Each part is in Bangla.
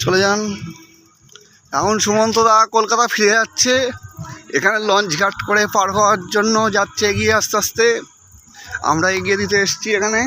চলে যান। এখন সুমন্ত দা কলকাতা ফিরে যাচ্ছে। এখানে লঞ্চ ঘাট করে পার হওয়ার জন্য যাচ্ছে এগিয়ে আস্তে আস্তে। আমরা এগিয়ে দিতে এসেছি এখানে।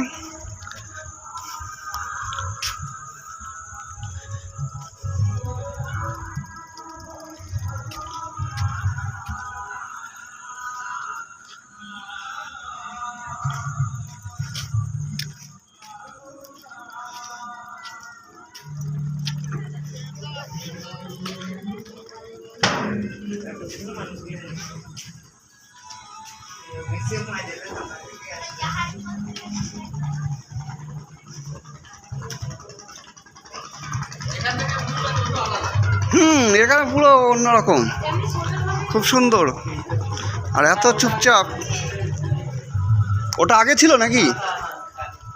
হুম, এখানে পুরো অন্যরকম। খুব সুন্দর। আর এত চুপচাপ। ওটা আগে ছিল নাকি?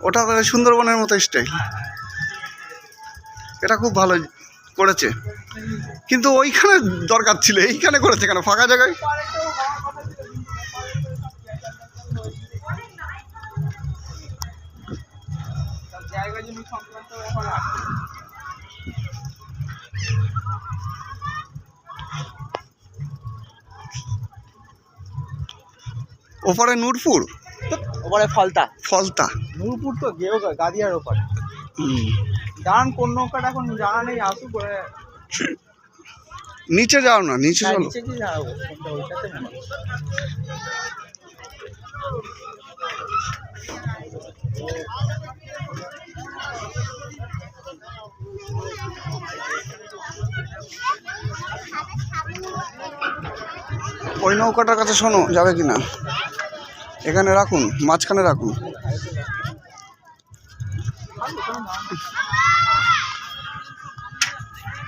ওটা সুন্দরবনের মতো স্টাইল। এটা খুব ভালো। করেছে। কিন্তু ওইখানে দরকার ছিল এইখানে করেছে কেন? ফাঁকা জায়গায়? ওপারে নূরপুর? ওপারে ফলতা। ফলতা। নূরপুর তো গেও গাদিয়ার ওপারে। কোন নৌকাটা এখন জানা নেই আসুক নিচে যাও না নিচে হ্যাঁ, চলো। ওই নৌকাটার কাছে শোনো যাবে কি না এখানে রাখুন মাঝখানে রাখুন। 好看好看